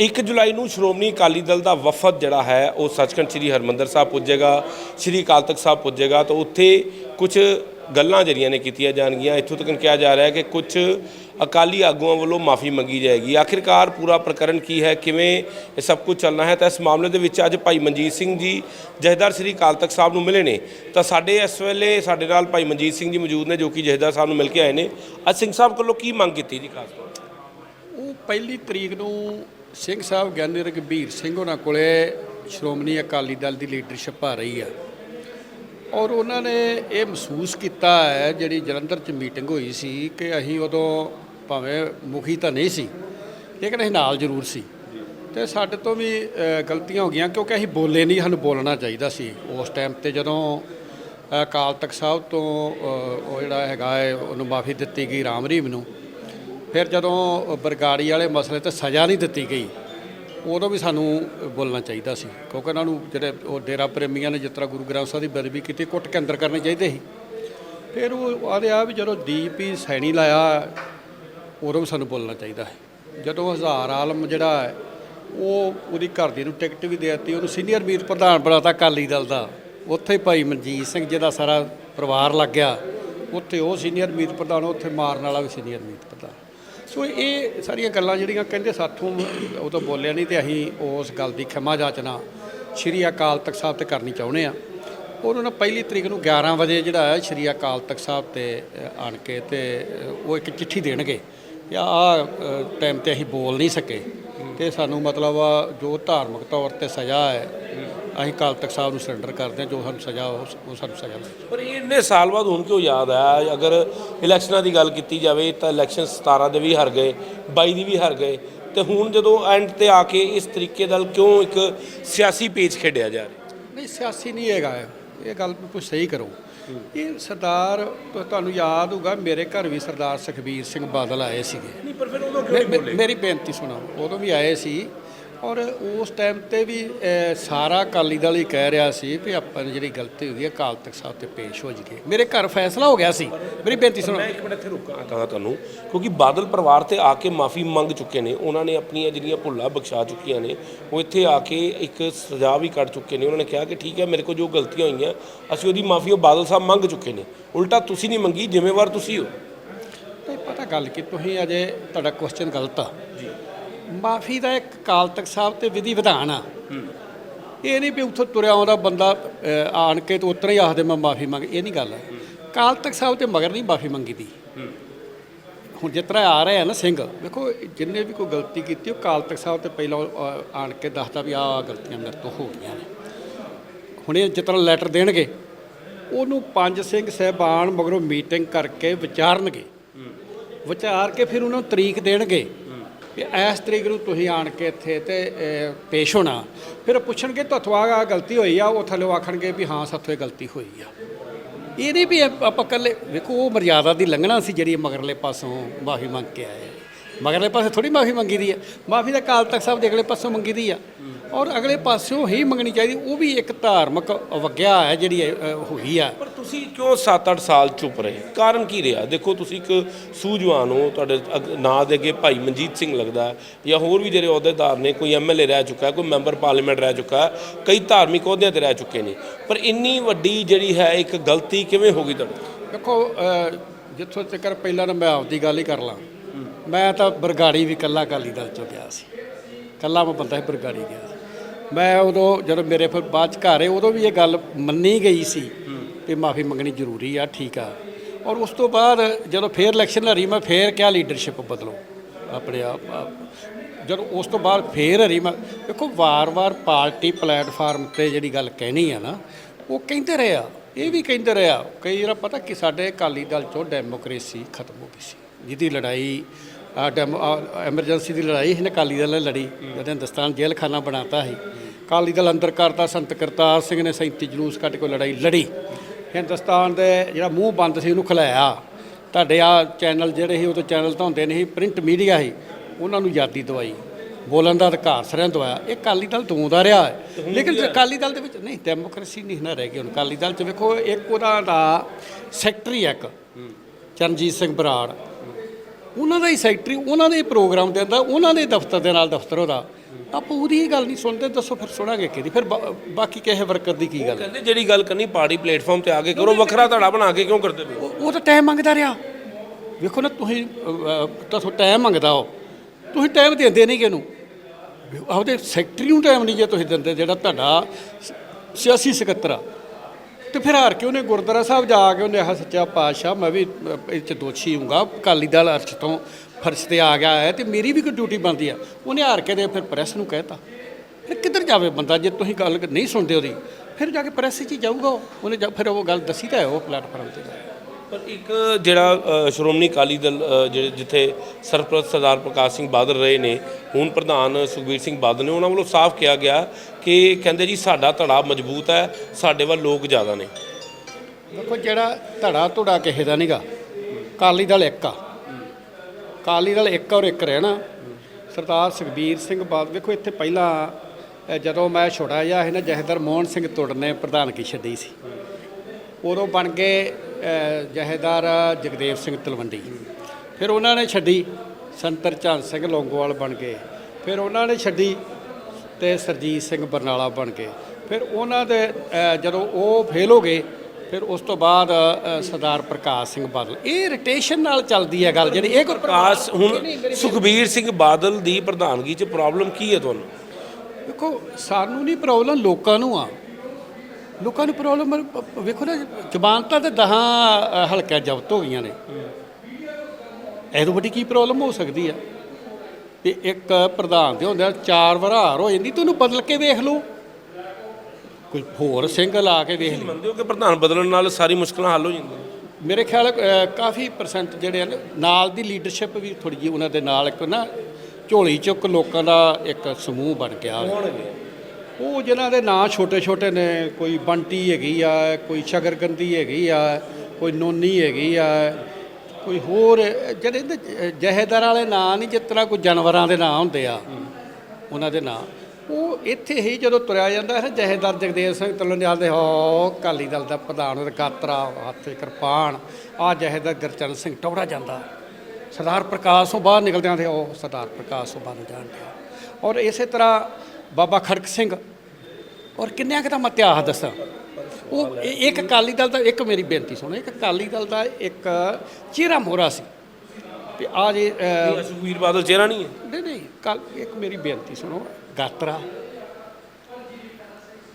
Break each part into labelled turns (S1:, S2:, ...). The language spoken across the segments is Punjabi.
S1: 1 ਜੁਲਾਈ ਨੂੰ ਸ਼੍ਰੋਮਣੀ ਅਕਾਲੀ ਦਲ ਦਾ ਵਫਦ ਜਿਹੜਾ ਹੈ, ਉਹ ਸੱਚਖੰਡ ਸ੍ਰੀ ਹਰਮੰਦਰ ਸਾਹਿਬ ਪੁੱਜੇਗਾ, ਸ੍ਰੀ ਅਕਾਲ ਤਖਤ ਸਾਹਿਬ ਪੁੱਜੇਗਾ, ਤਾਂ ਉੱਥੇ ਕੁਝ ਗੱਲਾਂ ਜਿਹੜੀਆਂ ਨੇ ਕੀਤੀਆਂ ਜਾਣਗੀਆਂ। ਇੱਥੋਂ ਤੱਕ ਕਿਹਾ ਜਾ ਰਿਹਾ ਹੈ ਕਿ ਕੁਝ ਅਕਾਲੀ ਆਗੂਆਂ ਵੱਲੋਂ ਮਾਫੀ ਮੰਗੀ ਜਾਏਗੀ। ਆਖਿਰਕਾਰ ਪੂਰਾ ਪ੍ਰਕਰਨ ਕੀ ਹੈ, ਕਿਵੇਂ ਇਹ ਸਭ ਕੁਝ ਚੱਲਣਾ ਹੈ? ਤਾਂ ਇਸ ਮਾਮਲੇ ਦੇ ਵਿੱਚ ਅੱਜ ਭਾਈ ਮਨਜੀਤ ਸਿੰਘ ਜੀ ਜਹੇਦਾਰ ਸ੍ਰੀ ਅਕਾਲ ਤਖਤ ਸਾਹਿਬ ਨੂੰ ਮਿਲੇ ਨੇ। ਤਾਂ ਸਾਡੇ ਇਸ ਵੇਲੇ ਸਾਡੇ ਨਾਲ ਭਾਈ ਮਨਜੀਤ ਸਿੰਘ ਜੀ ਮੌਜੂਦ ਨੇ, ਜੋ ਕਿ ਜਹੇਦਾਰ ਸਾਹਿਬ ਨੂੰ ਮਿਲ ਕੇ ਆਏ ਨੇ। ਅੱਜ ਸਿੰਘ ਸਾਹਿਬ ਕੋਲੋਂ ਕੀ ਮੰਗ ਕੀਤੀ ਜੀ, ਖਾਸ ਤੌਰ
S2: ਉਹ ਪਹਿਲੀ ਤਰੀਕ ਨੂੰ ਸਿੰਘ ਸਾਹਿਬ ਗਿਆਨੀ ਰਘਬੀਰ ਸਿੰਘ ਉਹਨਾਂ ਕੋਲੇ ਸ਼੍ਰੋਮਣੀ ਅਕਾਲੀ ਦਲ ਦੀ ਲੀਡਰਸ਼ਿਪ ਆ ਰਹੀ ਆ। ਔਰ ਉਹਨਾਂ ਨੇ ਇਹ ਮਹਿਸੂਸ ਕੀਤਾ ਹੈ, ਜਿਹੜੀ ਜਲੰਧਰ 'ਚ ਮੀਟਿੰਗ ਹੋਈ ਸੀ, ਕਿ ਅਸੀਂ ਉਦੋਂ ਭਾਵੇਂ ਮੁਖੀ ਤਾਂ ਨਹੀਂ ਸੀ, ਲੇਕਿਨ ਅਸੀਂ ਨਾਲ ਜ਼ਰੂਰ ਸੀ। ਤੇ ਸਾਡੇ ਤੋਂ ਵੀ ਗਲਤੀਆਂ ਹੋ ਗਈਆਂ, ਕਿਉਂਕਿ ਅਸੀਂ ਬੋਲੇ ਨਹੀਂ, ਸਾਨੂੰ ਬੋਲਣਾ ਚਾਹੀਦਾ ਸੀ। ਉਸ ਟਾਈਮ ਤੇ ਜਦੋਂ ਅਕਾਲ ਤਖਤ ਸਾਹਿਬ ਤੋਂ ਉਹ ਜਿਹੜਾ ਹੈਗਾ ਹੈ, ਉਹਨੂੰ ਮਾਫੀ ਦਿੱਤੀ ਗਈ ਰਾਮ ਰਹੀਮ ਨੂੰ ਫਿਰ ਜਦੋਂ ਬਰਗਾੜੀ ਵਾਲੇ ਮਸਲੇ ਤੇ ਸਜ਼ਾ ਨਹੀਂ ਦਿੱਤੀ ਗਈ, ਉਦੋਂ ਵੀ ਸਾਨੂੰ ਬੋਲਣਾ ਚਾਹੀਦਾ ਸੀ, ਕਿਉਂਕਿ ਉਹਨਾਂ ਨੂੰ ਜਿਹੜੇ ਉਹ ਡੇਰਾ ਪ੍ਰੇਮੀਆਂ ਨੇ ਜਿਸ ਤਰ੍ਹਾਂ ਗੁਰੂ ਗ੍ਰੰਥ ਸਾਹਿਬ ਦੀ ਬੇਅਦਬੀ ਕੀਤੀ, ਕੁੱਟ ਕੇ ਅੰਦਰ ਕਰਨੇ ਚਾਹੀਦੇ ਸੀ। ਫਿਰ ਉਹ ਆਦੇ ਆ ਵੀ ਜਦੋਂ ਡੀਪੀ ਸੈਣੀ ਲਾਇਆ, ਉਦੋਂ ਵੀ ਸਾਨੂੰ ਬੋਲਣਾ ਚਾਹੀਦਾ ਹੈ ਜਦੋਂ ਹਜ਼ਾਰ ਆਲਮ ਜਿਹੜਾ ਹੈ, ਉਹ ਉਹਦੀ ਘਰ ਦੀ ਨੂੰ ਟਿਕਟ ਵੀ ਦੇ ਦਿੱਤੀ, ਉਹਨੂੰ ਸੀਨੀਅਰ ਮੀਤ ਪ੍ਰਧਾਨ ਬਣਾਤਾ ਅਕਾਲੀ ਦਲ ਦਾ। ਉੱਥੇ ਭਾਈ ਮਨਜੀਤ ਸਿੰਘ ਜਿਹਦਾ ਸਾਰਾ ਪਰਿਵਾਰ ਲੱਗ ਗਿਆ। ਉੱਥੇ ਉਹ ਸੀਨੀਅਰ ਮੀਤ ਪ੍ਰਧਾਨ, ਉੱਥੇ ਮਾਰਨ ਵਾਲਾ ਵੀ ਸੀਨੀਅਰ ਮੀਤ ਪ੍ਰਧਾਨ। ਸੋ ਇਹ ਸਾਰੀਆਂ ਗੱਲਾਂ ਜਿਹੜੀਆਂ ਕਹਿੰਦੇ ਸਾਥੋਂ ਉਹ ਤਾਂ ਬੋਲਿਆ ਨਹੀਂ ਤੇ ਅਸੀਂ ਉਸ ਗੱਲ ਦੀ ਖਿਮਾ ਜਾਚਨਾ ਸ਼੍ਰੀ ਅਕਾਲ ਤਖਤ ਸਾਹਿਬ ਤੇ ਕਰਨੀ ਚਾਹੁੰਦੇ ਆ ਉਹਨਾਂ ਨੇ ਪਹਿਲੀ ਤਰੀਕ ਨੂੰ 11 ਵਜੇ ਜਿਹੜਾ ਹੈ ਸ਼੍ਰੀ ਅਕਾਲ ਤਖਤ ਸਾਹਿਬ ਤੇ ਆਣ ਕੇ ਤੇ ਉਹ ਇੱਕ ਚਿੱਠੀ ਦੇਣਗੇ ਕਿ ਆ ਟਾਈਮ ਤੇ ਅਸੀਂ ਬੋਲ ਨਹੀਂ ਸਕੇ। ਤੇ ਸਾਨੂੰ ਮਤਲਬ ਜੋ ਧਾਰਮਿਕ ਤੌਰ ਤੇ ਸਜ਼ਾ ਹੈ ਅਸੀਂ ਅਕਾਲ ਤਖਤ ਸਾਹਿਬ ਨੂੰ ਸਰੈਂਡਰ ਕਰਦੇ ਹਾਂ ਜੋ ਸਾਨੂੰ ਸਜ਼ਾ ਉਸ- ਉਹ ਸਾਨੂੰ ਸਜ਼ਾ ਮਿਲੇ
S1: ਪਰ ਇਹ ਇੰਨੇ ਸਾਲ ਬਾਅਦ ਹੁਣ ਕਿਉਂ ਯਾਦ ਆਇਆ? ਅਗਰ ਇਲੈਕਸ਼ਨਾਂ ਦੀ ਗੱਲ ਕੀਤੀ ਜਾਵੇ ਤਾਂ ਇਲੈਕਸ਼ਨ 17 ਦੇ ਵੀ ਹਾਰ ਗਏ 22 ਦੀ ਵੀ ਹਾਰ ਗਏ ਤੇ ਹੁਣ ਜਦੋਂ ਐਂਡ ਤੇ ਆ ਕੇ ਇਸ ਤਰੀਕੇ ਨਾਲ ਕਿਉਂ ਇੱਕ ਸਿਆਸੀ ਪੇਚ ਖੇਡਿਆ ਜਾ ਰਿਹਾ?
S2: ਨਹੀਂ ਸਿਆਸੀ ਨਹੀਂ ਹੈਗਾ ਇਹ। ਇਹ ਗੱਲ ਬਿਲਕੁਲ ਸਹੀ ਕਰੋ। ਇਹ ਸਰਦਾਰ ਤੁਹਾਨੂੰ ਯਾਦ ਹੋਊਗਾ ਮੇਰੇ ਘਰ ਵੀ ਸਰਦਾਰ ਸੁਖਬੀਰ ਸਿੰਘ ਬਾਦਲ ਆਏ ਸੀਗੇ।
S1: ਨਹੀਂ ਪਰ ਫਿਰ ਉਦੋਂ
S2: ਮੇ- ਮੇ- ਮੇਰੀ ਬੇਨਤੀ ਸੁਣੋ ਉਦੋਂ ਵੀ ਆਏ ਸੀ। ਔਰ ਉਸ ਟਾਈਮ ਤੇ ਵੀ ਅਹ, ਸਾਰਾ ਅਕਾਲੀ ਦਲ ਹੀ ਕਹਿ ਰਿਹਾ ਸੀ ਵੀ ਆਪਾਂ ਨੂੰ ਜਿਹੜੀ ਗਲਤੀ ਹੋ ਗਈ ਹੈ ਅਕਾਲ ਤਖਤ ਸਾਹਿਬ ਤੇ ਪੇਸ਼ ਹੋ ਜਾਈਏ। ਮੇਰੇ ਘਰ ਫੈਸਲਾ ਹੋ ਗਿਆ ਸੀ। ਮੇਰੀ ਬੇਨਤੀ ਸੁਣੋ।
S1: ਮੈਂ ਇੱਕ ਮਿੰਟ ਇੱਥੇ ਰੁਕਾਂ ਤਾਂ ਤੁਹਾਨੂੰ ਕਿਉਂਕਿ ਬਾਦਲ ਪਰਿਵਾਰ ਤੇ ਆ ਕੇ ਮਾਫੀ ਮੰਗ ਚੁੱਕੇ ਨੇ। ਉਹਨਾਂ ਨੇ ਆਪਣੀਆਂ ਜਿਹੜੀਆਂ ਭੁੱਲਾਂ ਬਖਸ਼ਾ ਚੁੱਕੀਆਂ ਨੇ ਉਹ ਇੱਥੇ ਆ ਕੇ ਇੱਕ ਸਜ਼ਾ ਵੀ ਕੱਟ ਚੁੱਕੇ ਨੇ। ਉਹਨਾਂ ਨੇ ਕਿਹਾ ਕਿ ਠੀਕ ਹੈ ਮੇਰੇ ਕੋਲ ਜੋ ਗਲਤੀਆਂ ਹੋਈਆਂ ਅਸੀਂ ਉਹਦੀ ਮਾਫੀ ਉਹ ਬਾਦਲ ਸਾਹਿਬ ਮੰਗ ਚੁੱਕੇ ਨੇ। ਉਲਟਾ ਤੁਸੀਂ ਨਹੀਂ ਮੰਗੀ ਜ਼ਿੰਮੇਵਾਰ ਤੁਸੀਂ ਹੋ।
S2: ਤੇ ਪਤਾ ਗੱਲ ਕਿ ਤੁਸੀਂ ਅਜੇ ਤੁਹਾਡਾ ਕੁਐਸਚਨ ਗਲਤ ਆ। ਜੀ। ਮਾਫੀ ਦਾ ਇੱਕ ਕਾਲ ਤਖਤ ਸਾਹਿਬ ਤੇ ਵਿਧੀ ਵਿਧਾਨ ਆ। ਇਹ ਨਹੀਂ ਵੀ ਉੱਥੋਂ ਤੁਰਿਆ ਆਉਂਦਾ ਬੰਦਾ ਆਣ ਕੇ ਤੇ ਉਤਰਾ ਹੀ ਆਖਦੇ ਮੈਂ ਮਾਫੀ ਮੰਗ ਇਹ ਨਹੀਂ ਗੱਲ ਹੈ ਅਕਾਲ ਤਖਤ ਸਾਹਿਬ ਤੇ ਮਗਰ ਨਹੀਂ ਮਾਫੀ ਮੰਗੀ ਦੀ ਹੁਣ ਜਿਸ ਤਰ੍ਹਾਂ ਆ ਰਿਹਾ ਨਾ ਸਿੰਘ ਵੇਖੋ ਜਿੰਨੇ ਵੀ ਕੋਈ ਗਲਤੀ ਕੀਤੀ ਉਹ ਕਾਲ ਤਖਤ ਸਾਹਿਬ ਤੇ ਪਹਿਲਾਂ ਅਹ, ਆਣ ਕੇ ਦੱਸਦਾ ਵੀ ਆਹ ਗਲਤੀਆਂ ਮੇਰੇ ਤੋਂ ਹੋ ਗਈਆਂ ਨੇ। ਹੁਣ ਇਹ ਜਿਸ ਤਰ੍ਹਾਂ ਲੈਟਰ ਦੇਣਗੇ ਉਹਨੂੰ ਪੰਜ ਸਿੰਘ ਸਹਿਬਾਨ ਮਗਰੋਂ ਮੀਟਿੰਗ ਕਰਕੇ ਵਿਚਾਰਨਗੇ। ਵਿਚਾਰ ਕੇ ਫਿਰ ਉਹਨਾਂ ਨੂੰ ਤਰੀਕ ਦੇਣਗੇ। ਵੀ ਇਸ ਤਰੀਕ ਨੂੰ ਤੁਸੀਂ ਆਣ ਕੇ ਇੱਥੇ ਤੇ ਪੇਸ਼ ਹੋਣਾ। ਫਿਰ ਪੁੱਛਣਗੇ ਤੁਹਾਥੋਂ ਆਹ ਗਲਤੀ ਹੋਈ ਆ? ਉਹ ਥੱਲੇ ਆਖਣਗੇ ਵੀ ਹਾਂ, ਸਾਥੋਂ ਇਹ ਗਲਤੀ ਹੋਈ ਆ। ਇਹ ਨਹੀਂ ਵੀ ਆਪਾਂ ਇਕੱਲੇ, ਵੇਖੋ, ਉਹ ਮਰਿਆਦਾ ਦੀ ਲੰਘਣਾ ਸੀ ਜਿਹੜੀ ਮਗਰਲੇ ਪਾਸੋਂ ਮਾਫੀ ਮੰਗ ਕੇ ਆਏ। ਮਗਰਲੇ ਪਾਸੇ ਥੋੜੀ ਮਾਫੀ ਮੰਗੀ ਦੀ ਆ। ਮਾਫੀ ਤਾਂ ਅਕਾਲ ਤਖਤ ਸਾਹਿਬ ਦੇ ਅਗਲੇ ਪਾਸੋਂ ਮੰਗੀ ਦੀ ਆ। ਔਰ ਅਗਲੇ ਪਾਸਿਓਂ ਹੀ ਮੰਗਣੀ ਚਾਹੀਦੀ ਉਹ ਵੀ ਇੱਕ ਧਾਰਮਿਕ ਅਵਗਿਆ ਹੈ ਜਿਹੜੀ ਹੋਈ ਆ।
S1: ਪਰ ਤੁਸੀਂ ਕਿਉਂ 7-8 ਸਾਲ ਚੁੱਪ ਰਹੇ? ਕਾਰਨ ਕੀ ਰਿਹਾ? ਦੇਖੋ ਤੁਸੀਂ ਇੱਕ ਸੂਝਵਾਨ ਹੋ ਤੁਹਾਡੇ ਨਾਂ ਦੇ ਅੱਗੇ ਭਾਈ ਮਨਜੀਤ ਸਿੰਘ ਲੱਗਦਾ ਜਾਂ ਹੋਰ ਵੀ ਜਿਹੜੇ ਅਹੁਦੇਦਾਰ ਨੇ ਕੋਈ ਐਮਐਲਏ ਰਹਿ ਚੁੱਕਾ ਕੋਈ ਮੈਂਬਰ ਪਾਰਲੀਮੈਂਟ ਰਹਿ ਚੁੱਕਾ ਕਈ ਧਾਰਮਿਕ ਅਹੁਦਿਆਂ ਤੇ ਰਹਿ ਚੁੱਕੇ ਨੇ। ਪਰ ਇੰਨੀ ਵੱਡੀ ਜਿਹੜੀ ਹੈ ਇੱਕ ਗਲਤੀ ਕਿਵੇਂ ਹੋ ਗਈ ਤੁਹਾਡੀ?
S2: ਦੇਖੋ ਜਿੱਥੋਂ ਤੱਕ ਪਹਿਲਾਂ ਮੈਂ ਆਪਦੀ ਗੱਲ ਹੀ ਕਰ ਲਾਂ। ਮੈਂ ਤਾਂ ਬਰਗਾੜੀ ਵੀ ਕੱਲਾ ਅਕਾਲੀ ਦਲ ਚੋਂ ਗਿਆ ਸੀ। ਕੱਲਾ ਮੈਂ ਬੰਦਾ ਹੀ ਬਰਗਾੜੀ ਗਿਆ ਸੀ। ਮੈਂ ਉਦੋਂ ਜਦੋਂ ਮੇਰੇ ਫਿਰ ਬਾਅਦ ਚ ਘਰ ਆਏ, ਉਦੋਂ ਵੀ ਇਹ ਗੱਲ ਮੰਨੀ ਗਈ ਸੀ ਕਿ ਮਾਫੀ ਮੰਗਣੀ ਜ਼ਰੂਰੀ ਆ, ਠੀਕ ਆ ਔਰ ਉਸ ਤੋਂ ਬਾਅਦ ਜਦੋਂ ਫੇਰ ਇਲੈਕਸ਼ਨ ਹਰੀ ਮੈਂ ਫੇਰ ਕਿਹਾ ਲੀਡਰਸ਼ਿਪ ਬਦਲੋ ਆਪਣੇ ਆਪ ਆਪ। ਜਦੋਂ ਉਸ ਤੋਂ ਬਾਅਦ ਫੇਰ ਹਰੀ ਮੈਂ, ਦੇਖੋ ਵਾਰ-ਵਾਰ ਪਾਰਟੀ ਪਲੇਟਫਾਰਮ ਤੇ ਜਿਹੜੀ ਗੱਲ ਕਹਿਣੀ ਆ ਨਾ, ਉਹ ਕਹਿੰਦੇ ਰਹੇ ਆ, ਇਹ ਵੀ ਕਹਿੰਦੇ ਰਹੇ ਆ ਕਈ ਵਾਰ ਪਤਾ ਕਿ ਸਾਡੇ ਅਕਾਲੀ ਦਲ ਚੋਂ ਡੈਮੋਕ੍ਰੇਸੀ ਖਤਮ ਹੋ ਗਈ ਸੀ, ਜਿਹਦੀ ਲੜਾਈ ਆ ਡੈਮੋ ਐਮਰਜੈਂਸੀ ਦੀ ਲੜਾਈ ਇਹਨੇ ਅਕਾਲੀ ਦਲ ਨੇ ਲੜੀ ਜਦੋਂ ਹਿੰਦੁਸਤਾਨ ਜੇਲ੍ਹਖਾਨਾ ਬਣਾਤਾ ਸੀ। ਅਕਾਲੀ ਦਲ ਅੰਦਰ ਕਰਤਾ, ਸੰਤ ਕਰਤਾਰ ਸਿੰਘ ਨੇ 37 ਜਲੂਸ ਕੱਢ ਕੇ ਲੜਾਈ ਲੜੀ। ਹਿੰਦੁਸਤਾਨ ਦੇ ਜਿਹੜਾ ਮੂੰਹ ਬੰਦ ਸੀ, ਉਹਨੂੰ ਖਲਾਇਆ। ਤੁਹਾਡੇ ਆ ਚੈਨਲ ਜਿਹੜੇ ਸੀ, ਉਹ ਤਾਂ ਚੈਨਲ ਤਾਂ ਹੁੰਦੇ ਨਹੀਂ ਪ੍ਰਿੰਟ ਮੀਡੀਆ ਸੀ। ਉਹਨਾਂ ਨੂੰ ਆਜ਼ਾਦੀ ਦਵਾਈ। ਬੋਲਣ ਦਾ ਅਧਿਕਾਰ ਸਰਿਆਂ ਦਵਾਇਆ। ਇਹ ਅਕਾਲੀ ਦਲ ਤੋਂ ਦਾ ਰਿਹਾ। ਹੈ ਲੇਕਿਨ ਅਕਾਲੀ ਦਲ ਦੇ ਵਿੱਚ ਨਹੀਂ ਡੈਮੋਕ੍ਰੇਸੀ ਨਹੀਂ ਨਾ ਰਹਿ ਗਈ ਹੁਣ। ਅਕਾਲੀ ਦਲ ਚ ਵੇਖੋ, ਇੱਕ ਉਹਦਾ ਦਾ ਸੈਕਟਰੀ ਇੱਕ। ਚਰਨਜੀਤ ਸਿੰਘ ਬਰਾੜ। ਉਹਨਾਂ ਦਾ ਹੀ ਸੈਕਟਰੀ ਉਹਨਾਂ ਦੇ ਪ੍ਰੋਗਰਾਮ ਦਿੰਦਾ ਉਹਨਾਂ ਦੇ ਦਫ਼ਤਰ ਦੇ ਨਾਲ ਦਫ਼ਤਰ ਉਹਦਾ। ਆਪਾਂ ਉਹਦੀ ਗੱਲ ਨਹੀਂ ਸੁਣਦੇ ਦੱਸੋ ਫਿਰ ਸੁਣਾਂਗੇ ਕਿਹਦੀ ਫਿਰ ਬਾਕੀ ਕਿਸੇ ਵਰਕਰ ਦੀ ਕੀ ਗੱਲ?
S1: ਕਹਿੰਦੇ ਜਿਹੜੀ ਗੱਲ ਕਰਨੀ ਪਾਰਟੀ ਪਲੇਟਫਾਰਮ ਤੇ ਆ ਕੇ ਕਰੋ ਵੱਖਰਾ ਧੜਾ ਬਣਾ ਕੇ ਕਿਉਂ ਕਰਦੇ ਪਏ?
S2: ਉਹ ਤਾਂ ਟਾਈਮ ਮੰਗਦਾ ਰਿਹਾ। ਵੇਖੋ ਨਾ ਤੁਸੀਂ ਤਾਂ ਟਾਈਮ ਮੰਗਦਾ ਹੋ ਤੁਸੀਂ ਟਾਈਮ ਦਿੰਦੇ ਨਹੀਂ ਕਿਹਨੂੰ? ਆਪਦੇ ਸੈਕਟਰੀ ਨੂੰ ਟਾਈਮ ਨਹੀਂ ਜੇ ਤੁਸੀਂ ਦਿੰਦੇ ਜਿਹੜਾ ਤੁਹਾਡਾ ਸਿਆਸੀ ਸਕੱਤਰ ਆ। ਤੇ ਫਿਰ ਹਾਰ ਕੇ ਉਹਨੇ ਗੁਰਦੁਆਰਾ ਸਾਹਿਬ ਜਾ ਕੇ ਉਹਨੇ ਆਹ ਸੱਚਾ ਪਾਤਸ਼ਾਹ, ਮੈਂ ਵੀ ਇਹ ਚ ਦੋਸ਼ੀ ਹੂੰਗਾ ਅਕਾਲੀ ਦਲ ਅਰਸ਼ ਤੋਂ ਫਰਸ਼ ਤੇ ਆ ਗਿਆ ਹੈ ਤੇ ਮੇਰੀ ਵੀ ਕੋਈ ਡਿਊਟੀ ਬਣਦੀ ਆ ਉਹਨੇ ਹਾਰ ਕੇ ਦੇ ਫਿਰ ਪ੍ਰੈਸ ਨੂੰ ਕਹਿਤਾ ਫਿਰ ਕਿੱਧਰ ਜਾਵੇ ਬੰਦਾ ਜੇ ਤੁਸੀਂ ਗੱਲ ਨਹੀਂ ਸੁਣਦੇ ਉਹਦੀ ਫਿਰ ਜਾ ਕੇ ਪ੍ਰੈਸ 'ਚ ਹੀ ਜਾਊਗਾ ਉਹ। ਉਹਨੇ ਜਾ, ਫਿਰ ਉਹ ਗੱਲ ਦੱਸੀ ਤਾਂ ਹੈ ਉਹ ਪਲੇਟਫਾਰਮ ਤੇ ਜਾ ਕੇ।
S1: ਪਰ ਇੱਕ ਜਿਹੜਾ ਅ, ਸ਼੍ਰੋਮਣੀ ਅਕਾਲੀ ਦਲ ਅ, ਜਿਹੜੇ ਜਿੱਥੇ ਸਰਪ੍ਰਸਤ ਸਰਦਾਰ ਪ੍ਰਕਾਸ਼ ਸਿੰਘ ਬਾਦਲ ਰਹੇ ਨੇ ਹੁਣ ਪ੍ਰਧਾਨ ਸੁਖਬੀਰ ਸਿੰਘ ਬਾਦਲ ਨੇ ਉਹਨਾਂ ਵੱਲੋਂ ਸਾਫ਼ ਕਿਹਾ ਗਿਆ ਕਿ ਕਹਿੰਦੇ ਜੀ ਸਾਡਾ ਧੜਾ ਮਜ਼ਬੂਤ ਹੈ ਸਾਡੇ ਵੱਲ ਲੋਕ ਜ਼ਿਆਦਾ ਨੇ।
S2: ਦੇਖੋ ਜਿਹੜਾ ਧੜਾ ਧੁੜਾ ਕਿਸੇ ਦਾ ਨਹੀਂਗਾ ਅਕਾਲੀ ਦਲ ਇੱਕ ਆ। ਅਕਾਲੀ ਦਲ ਇੱਕ ਔਰ ਇੱਕ ਰਹਿਣਾ। ਸਰਦਾਰ ਸੁਖਬੀਰ ਸਿੰਘ ਬਾਦਲ ਵੇਖੋ ਇੱਥੇ ਪਹਿਲਾਂ ਅ, ਜਦੋਂ ਮੈਂ ਛੋਟਾ ਜਿਹਾ ਸੀ ਨਾ ਜਹੇਦਾਰ ਮੋਹਨ ਸਿੰਘ ਤੁੜ ਨੇ ਪ੍ਰਧਾਨਗੀ ਛੱਡੀ ਸੀ। ਉਦੋਂ ਬਣ ਗਏ ਜਹੇਦਾਰ ਜਗਦੇਵ ਸਿੰਘ ਤਲਵੰਡੀ। ਫਿਰ ਉਹਨਾਂ ਨੇ ਛੱਡੀ ਸੰਤਰ ਚੰਦ ਸਿੰਘ ਲੌਂਗੋਵਾਲ ਬਣ ਗਏ ਫਿਰ ਉਹਨਾਂ ਨੇ ਛੱਡੀ ਤੇ ਸਰਜੀਤ ਸਿੰਘ ਬਰਨਾਲਾ ਬਣ ਗਏ ਫਿਰ ਉਹਨਾਂ ਦੇ ਜਦੋਂ ਉਹ ਫੇਲ ਹੋ ਗਏ ਫਿਰ ਉਸ ਤੋਂ ਬਾਅਦ ਸਰਦਾਰ ਪ੍ਰਕਾਸ਼ ਸਿੰਘ ਬਾਦਲ। ਇਹ ਰੋਟੇਸ਼ਨ ਨਾਲ ਚੱਲਦੀ ਹੈ ਗੱਲ ਜਿਹੜੀ ਇਹ ਕੋਈ
S1: ਪ੍ਰਕਾਸ਼ ਹੁਣ ਸੁਖਬੀਰ ਸਿੰਘ ਬਾਦਲ ਦੀ ਪ੍ਰਧਾਨਗੀ 'ਚ ਪ੍ਰੋਬਲਮ ਕੀ ਹੈ ਤੁਹਾਨੂੰ?
S2: ਦੇਖੋ ਸਾਨੂੰ ਨਹੀਂ ਪ੍ਰੋਬਲਮ ਲੋਕਾਂ ਨੂੰ ਆ। ਲੋਕਾਂ ਨੂੰ ਪ੍ਰੋਬਲਮ ਵੇਖੋ ਨਾ ਜ਼ਮਾਨਤਾਂ ਤੇ ਦਹਾਂ ਹਲਕਿਆਂ ਜ਼ਬਤ ਹੋ ਗਈਆਂ ਨੇ। ਇਹ ਤੋਂ ਵੱਡੀ ਕੀ ਪ੍ਰੋਬਲਮ ਹੋ ਸਕਦੀ ਆ? ਵੀ ਇੱਕ ਪ੍ਰਧਾਨ ਦੇ ਹੁੰਦਿਆਂ ਚਾਰ ਵਰਾਰ ਹੋ ਜਾਂਦੀ ਤੈਨੂੰ ਬਦਲ ਕੇ ਵੇਖ ਲਓ ਕੋਈ ਹੋਰ ਸਿੰਘ ਲਾ ਕੇ ਵੇਖ ਲਈ
S1: ਮੰਨਦੇ ਹੋ ਕਿ ਪ੍ਰਧਾਨ ਬਦਲਣ ਨਾਲ ਸਾਰੀ ਮੁਸ਼ਕਲਾਂ ਹੱਲ ਹੋ ਜਾਂਦੀਆਂ?
S2: ਮੇਰੇ ਖਿਆਲ ਕਾਫੀ ਪਰਸੈਂਟ ਜਿਹੜੇ ਹਨ ਨਾਲ ਦੀ ਲੀਡਰਸ਼ਿਪ ਵੀ ਥੋੜੀ ਜਿਹੀ ਉਹਨਾਂ ਦੇ ਨਾਲ ਇੱਕ ਨਾ ਝੋਲੀ ਚੁੱਕ ਲੋਕਾਂ ਦਾ ਇੱਕ ਸਮੂਹ ਬਣ ਗਿਆ। ਉਹ ਜਿਨ੍ਹਾਂ ਦੇ ਨਾਂ ਛੋਟੇ ਛੋਟੇ ਨੇ, ਕੋਈ ਬੰਟੀ ਹੈਗੀ ਆ, ਕੋਈ ਸ਼ਗਰਗੰਦੀ ਹੈਗੀ ਆ, ਕੋਈ ਨੋਨੀ ਹੈਗੀ ਆ, ਕੋਈ ਹੋਰ, ਜਿਹੜੇ ਇਹਦੇ ਜਹੇਦਾਰ ਵਾਲੇ ਨਾਂ ਨਹੀਂ, ਜਿਸ ਤਰ੍ਹਾਂ ਕੋਈ ਜਾਨਵਰਾਂ ਦੇ ਨਾਂ ਹੁੰਦੇ ਆ, ਉਹਨਾਂ ਦੇ ਨਾਂ। ਉਹ ਇੱਥੇ ਹੀ ਜਦੋਂ ਤੁਰਿਆ ਜਾਂਦਾ ਹੈ ਜਹੇਦਾਰ ਜਗਦੇਵ ਸਿੰਘ ਤਲਵੰਡਿਆਲ ਦੇ, ਹੋ, ਅਕਾਲੀ ਦਲ ਦਾ ਪ੍ਰਧਾਨ ਉਹਦੇ ਕਾਤਰਾ ਹੱਥੇ ਕਿਰਪਾਨ ਆ ਜਹੇਦਾਰ ਗੁਰਚਰਨ ਸਿੰਘ ਟੌੜਾ ਜਾਂਦਾ। ਸਰਦਾਰ ਪ੍ਰਕਾਸ਼ ਤੋਂ ਬਾਹਰ ਨਿਕਲਦਿਆਂ ਤੇ ਉਹ ਸਰਦਾਰ ਪ੍ਰਕਾਸ਼ ਤੋਂ ਬਾਹਰ ਜਾਣ ਡਿਆ ਔਰ ਇਸੇ ਤਰ੍ਹਾਂ ਬਾਬਾ ਖੜਕ ਸਿੰਘ। ਔਰ ਕਿੰਨਿਆਂ ਕੁ ਦਾ ਮੈਂ ਇਤਿਹਾਸ ਦੱਸਾਂ? ਉਹ ਇੱਕ ਅਕਾਲੀ ਦਲ ਦਾ ਇੱਕ ਮੇਰੀ ਬੇਨਤੀ ਸੁਣੋ ਇੱਕ ਅਕਾਲੀ ਦਲ ਦਾ ਇੱਕ ਚਿਹਰਾ ਮੋਹਰਾ ਸੀ। ਤੇ ਆ ਜੇ ਅ,
S1: ਸੁਖਬੀਰ ਬਾਦਲ ਚਿਹਰਾ ਨਹੀਂ ਹੈ?
S2: ਨਹੀਂ ਨਹੀਂ ਕੱਲ ਇੱਕ ਮੇਰੀ ਬੇਨਤੀ ਸੁਣੋ ਗਾਤਰਾ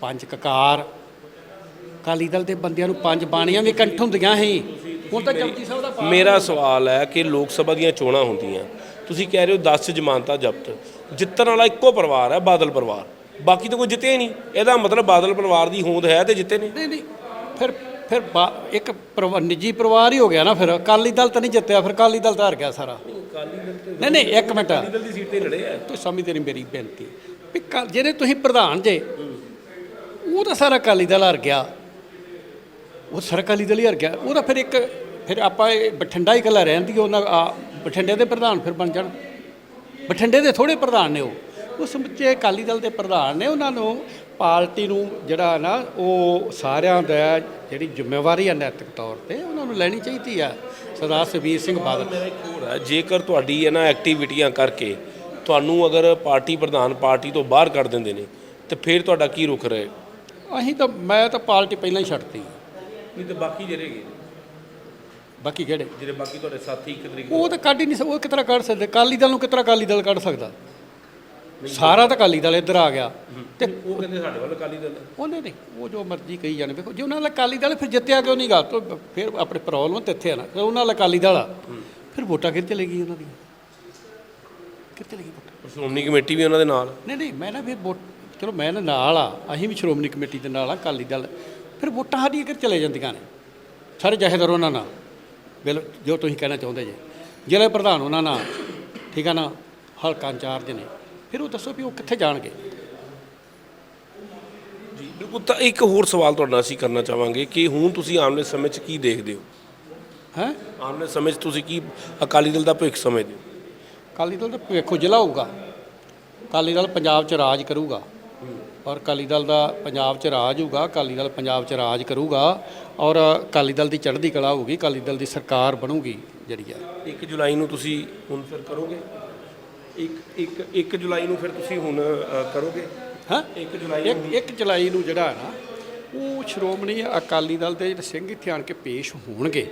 S2: ਪੰਜ ਕਕਾਰ ਅਕਾਲੀ ਦਲ ਦੇ ਬੰਦਿਆਂ ਨੂੰ ਪੰਜ ਬਾਣੀਆਂ ਵੀ ਕੰਠ ਹੁੰਦੀਆਂ ਸੀ। ਹੁਣ ਤਾਂ ਜਪਜੀ ਸਾਹਿਬ ਦਾ
S1: ਮੇਰਾ ਸਵਾਲ ਹੈ ਕਿ ਲੋਕ ਸਭਾ ਦੀਆਂ ਚੋਣਾਂ ਹੁੰਦੀਆਂ ਤੁਸੀਂ ਕਹਿ ਰਹੇ ਹੋ 10 ਜ਼ਮਾਨਤਾਂ ਜ਼ਬਤ ਜਿੱਤਣ ਵਾਲਾ ਇੱਕੋ ਪਰਿਵਾਰ ਹੈ ਬਾਦਲ ਪਰਿਵਾਰ। ਬਾਕੀ ਤਾਂ ਕੋਈ ਜਿੱਤੇ ਹੀ ਨਹੀਂ। ਇਹਦਾ ਮਤਲਬ ਬਾਦਲ ਪਰਿਵਾਰ ਦੀ ਹੋਂਦ ਹੈ ਤੇ ਜਿੱਤੇ ਨੇ।
S2: ਨਹੀਂ ਨਹੀਂ। ਫਿਰ ਫਿਰ ਇੱਕ ਨਿੱਜੀ ਪਰਿਵਾਰ ਹੀ ਹੋ ਗਿਆ ਨਾ ਫਿਰ। ਅਕਾਲੀ ਦਲ ਤਾਂ ਨਹੀਂ ਜਿੱਤਿਆ ਫਿਰ ਅਕਾਲੀ ਦਲ ਤਾਂ ਹਾਰ ਗਿਆ ਸਾਰਾ। ਨਹੀਂ ਨਹੀਂ ਇੱਕ ਮਿੰਟ।
S1: ਦਲ ਦੀ ਸੀਟ ਤੇ ਲੜੇ ਆ।
S2: ਤੂੰ ਸਮਝਦੇ ਨਹੀਂ ਮੇਰੀ ਬੇਨਤੀ। ਜਿਹੜੇ ਤੁਸੀਂ ਪ੍ਰਧਾਨ ਜੇ ਉਹ ਤਾਂ ਸਾਰਾ ਅਕਾਲੀ ਦਲ ਹਾਰ ਗਿਆ। ਉਹ ਸਾਰਾ ਅਕਾਲੀ ਦਲ ਹੀ ਹਾਰ ਗਿਆ। ਉਹਦਾ ਫਿਰ ਇੱਕ ਫਿਰ ਆਪਾਂ ਇਹ ਬਠਿੰਡਾ ਹੀ ਇਕੱਲਾ ਰਹਿੰਦੀ ਉਹਨਾਂ ਆ ਬਠਿੰਡੇ ਦੇ ਪ੍ਰਧਾਨ ਫਿਰ ਬਣ ਜਾਣ। ਬਠਿੰਡੇ ਦੇ ਥੋੜੇ ਪ੍ਰਧਾਨ ਨੇ ਉਹ। ਉਹ ਸਮੁੱਚੇ ਅਕਾਲੀ ਦਲ ਦੇ ਪ੍ਰਧਾਨ ਨੇ ਉਹਨਾਂ ਨੂੰ ਪਾਰਟੀ ਨੂੰ ਜਿਹੜਾ ਨਾ ਉਹ ਸਾਰਿਆਂ ਦਾ ਜਿਹੜੀ ਜ਼ਿੰਮੇਵਾਰੀ ਹੈ ਨੈਤਿਕ ਤੌਰ ਤੇ ਉਹਨਾਂ ਨੂੰ ਲੈਣੀ ਚਾਹੀਦੀ ਆ। ਸਰਦਾਰ ਸੁਖਬੀਰ ਸਿੰਘ ਬਾਦਲ।
S1: ਮੇਰਾ ਇੱਕ ਹੋਰ ਹੈ ਜੇਕਰ ਤੁਹਾਡੀ ਇਹਨਾਂ ਐਕਟੀਵਿਟੀਆਂ ਕਰਕੇ ਤੁਹਾਨੂੰ ਅਗਰ ਪਾਰਟੀ ਪ੍ਰਧਾਨ ਪਾਰਟੀ ਤੋਂ ਬਾਹਰ ਕਰ ਦਿੰਦੇ ਨੇ ਤੇ ਫਿਰ ਤੁਹਾਡਾ ਕੀ ਰੁਖ ਰਹੇ?
S2: ਅਸੀਂ ਤਾਂ ਮੈਂ ਤਾਂ ਪਾਰਟੀ ਪਹਿਲਾਂ ਹੀ ਛੱਡਤੀ।
S1: ਨਹੀਂ ਤੇ ਬਾਕੀ ਜਿਹੜੇ ਹੈਗੇ
S2: ਬਾਕੀ ਕਿਹੜੇ?
S1: ਜਿਹੜੇ ਬਾਕੀ ਤੁਹਾਡੇ ਸਾਥੀ ਇੱਕ ਤਰੀਕੇ
S2: ਉਹ ਤਾਂ ਕੱਢ ਹੀ ਨਹੀਂ ਸਕ ਉਹ ਕਿਤਰਾ ਕੱਢ ਸਕਦੇ? ਅਕਾਲੀ ਦਲ ਨੂੰ ਕਿਤਰਾ ਅਕਾਲੀ ਦਲ ਕੱਢ ਸਕਦਾ? ਸਾਰਾ ਤਾਂ ਅਕਾਲੀ ਦਲ ਇੱਧਰ ਆ ਗਿਆ। ਤੇ
S1: ਉਹ ਕਹਿੰਦੇ ਸਾਡੇ ਵੱਲ ਅਕਾਲੀ ਦਲ ਹੈ।
S2: ਉਹਨੇ ਨਹੀਂ ਉਹ ਜੋ ਮਰਜ਼ੀ ਕਹੀ ਜਾਣੇ। ਵੇਖੋ ਜੇ ਉਹਨਾਂ ਦਾ ਅਕਾਲੀ ਦਲ ਫਿਰ ਜਿੱਤਿਆ ਕਿਉਂ ਨਹੀਂ ਗਾ ਤੋ ਫਿਰ ਆਪਣੇ ਪ੍ਰੋਬਲਮ ਤੇ ਇੱਥੇ ਆ ਨਾ। ਜੇ ਉਹਨਾਂ ਦਾ ਅਕਾਲੀ ਦਲ ਆ ਫਿਰ ਵੋਟਾਂ ਕਿੱਥੇ ਚਲੇਗੀ ਉਹਨਾਂ ਦੀ ਕਿੱਥੇ ਚਲੇਗੀ ਵੋਟਾਂ?
S1: ਪਰ ਸ਼੍ਰੋਮਣੀ ਕਮੇਟੀ ਵੀ ਉਹਨਾਂ ਦੇ ਨਾਲ।
S2: ਨਹੀਂ ਨਹੀਂ ਮੈਂ ਨਾ ਫਿਰ ਵੋਟ ਚਲੋ ਮੈਂ ਨਾ ਨਾਲ ਆ। ਅਸੀਂ ਵੀ ਸ਼੍ਰੋਮਣੀ ਕਮੇਟੀ ਦੇ ਨਾਲ ਆ ਅਕਾਲੀ ਦਲ। ਫਿਰ ਵੋਟਾਂ ਸਾਡੀਆਂ ਕਿੱਥੇ ਚਲੇ ਜਾਂਦੀਆਂ ਨੇ? ਸਾਰੇ ਜਹੇਦਾਰ ਉਹਨਾਂ ਨਾਲ। ਬਿਲ ਜੋ ਤੁਸੀਂ ਕਹਿਣਾ ਚਾਹੁੰਦੇ ਜੇ। ਜ਼ਿਲ੍ਹੇ ਪ੍ਰਧਾਨ ਉਹਨਾਂ ਨਾਲ ਠੀਕ ਆ ਨਾ ਹਲਕਾ ਇੰਚਾਰਜ ਨੇ। ਫਿਰ ਉਹ ਦੱਸੋ ਵੀ ਉਹ ਕਿੱਥੇ ਜਾਣਗੇ?
S1: ਜੀ ਬਿਲਕੁਲ ਤਾਂ ਇੱਕ ਹੋਰ ਸਵਾਲ ਤੁਹਾਡਾ ਅਸੀਂ ਕਰਨਾ ਚਾਹਾਂਗੇ ਕਿ ਹੁਣ ਤੁਸੀਂ ਆਉਣ ਵਾਲੇ ਸਮੇਂ 'ਚ ਕੀ ਦੇਖਦੇ ਹੋ?
S2: ਹੈ?
S1: ਆਉਣ ਵਾਲੇ ਸਮੇਂ 'ਚ ਤੁਸੀਂ ਕੀ ਅਕਾਲੀ ਦਲ ਦਾ ਭਵਿੱਖ ਸਮਝਦੇ ਹੋ?
S2: ਅਕਾਲੀ ਦਲ ਦਾ ਵੇਖੋ ਜ਼ਿਲ੍ਹਾ ਹੋਊਗਾ। ਅਕਾਲੀ ਦਲ ਪੰਜਾਬ 'ਚ ਰਾਜ ਕਰੂਗਾ। ਔਰ ਅਕਾਲੀ ਦਲ ਦਾ ਪੰਜਾਬ 'ਚ ਰਾਜ ਹੋਊਗਾ ਅਕਾਲੀ ਦਲ ਪੰਜਾਬ 'ਚ ਰਾਜ ਕਰੂਗਾ। ਔਰ ਅਕਾਲੀ ਦਲ ਦੀ ਚੜ੍ਹਦੀ ਕਲਾ ਹੋਊਗੀ ਅਕਾਲੀ ਦਲ ਦੀ ਸਰਕਾਰ ਬਣੂਗੀ ਜਿਹੜੀ ਆ।
S1: 1 ਜੁਲਾਈ ਨੂੰ ਤੁਸੀਂ ਹੁਣ ਫਿਰ ਕਰੋਗੇ? ਇੱਕ ਇੱਕ 1 ਜੁਲਾਈ ਨੂੰ ਫਿਰ ਤੁਸੀਂ ਹੁਣ ਅ, ਕਰੋਗੇ?
S2: ਹਾਂ?
S1: 1 ਜੁਲਾਈ
S2: ਇੱਕ ਇੱਕ ਜੁਲਾਈ ਨੂੰ ਜਿਹੜਾ ਹੈ ਨਾ ਉਹ ਸ਼੍ਰੋਮਣੀ ਅਕਾਲੀ ਦਲ ਦੇ ਜਿਹੜੇ ਸਿੰਘ ਇੱਥੇ ਆਣ ਕੇ ਪੇਸ਼ ਹੋਣਗੇ।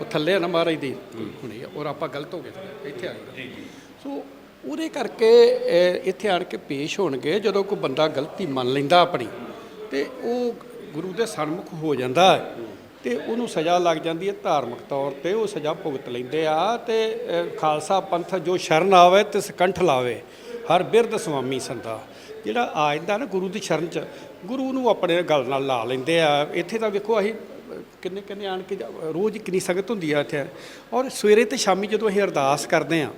S2: ਉਹ ਥੱਲੇ ਆ ਨਾ ਮਹਾਰਾਜ ਦੀ ਹੁਣੇ ਔਰ ਆਪਾਂ ਗਲਤ ਹੋ ਗਏ ਥੋੜ੍ਹੇ, ਇੱਥੇ ਆ ਗਏ। ਜੀ ਜੀ। ਸੋ ਉਹਦੇ ਕਰਕੇ ਅਹ, ਇੱਥੇ ਆਣ ਕੇ ਪੇਸ਼ ਹੋਣਗੇ ਜਦੋਂ ਕੋਈ ਬੰਦਾ ਗਲਤੀ ਮੰਨ ਲੈਂਦਾ ਆਪਣੀ ਤੇ ਉਹ ਗੁਰੂ ਦੇ ਸਨਮੁਖ ਹੋ ਜਾਂਦਾ ਹੈ। ਤੇ ਉਹਨੂੰ ਸਜ਼ਾ ਲੱਗ ਜਾਂਦੀ ਹੈ ਧਾਰਮਿਕ ਤੌਰ ਤੇ ਉਹ ਸਜ਼ਾ ਭੁਗਤ ਲੈਂਦੇ ਆ ਤੇ ਖਾਲਸਾ ਪੰਥ ਜੋ ਸ਼ਰਨ ਆਵੇ ਤੇ ਸਕੰਠ ਲਾਵੇ ਹਰ ਬਿਰਧ ਸੁਆਮੀ ਸੰਦਾ ਜਿਹੜਾ ਆ ਜਾਂਦਾ ਨਾ ਗੁਰੂ ਦੀ ਸ਼ਰਨ ਚ ਗੁਰੂ ਨੂੰ ਆਪਣੇ ਗੱਲ ਨਾਲ ਲਾ ਲੈਂਦੇ ਆ। ਇੱਥੇ ਤਾਂ ਵੇਖੋ ਅਸੀਂ ਅਹ, ਕਿੰਨੇ ਕਿੰਨੇ ਆਣ ਕੇ ਰੋਜ਼ ਕਿੰਨੀ ਸੰਗਤ ਹੁੰਦੀ ਆ ਇੱਥੇ। ਔਰ ਸਵੇਰੇ ਤੇ ਸ਼ਾਮੀ ਜਦੋਂ ਅਸੀਂ ਅਰਦਾਸ ਕਰਦੇ ਆ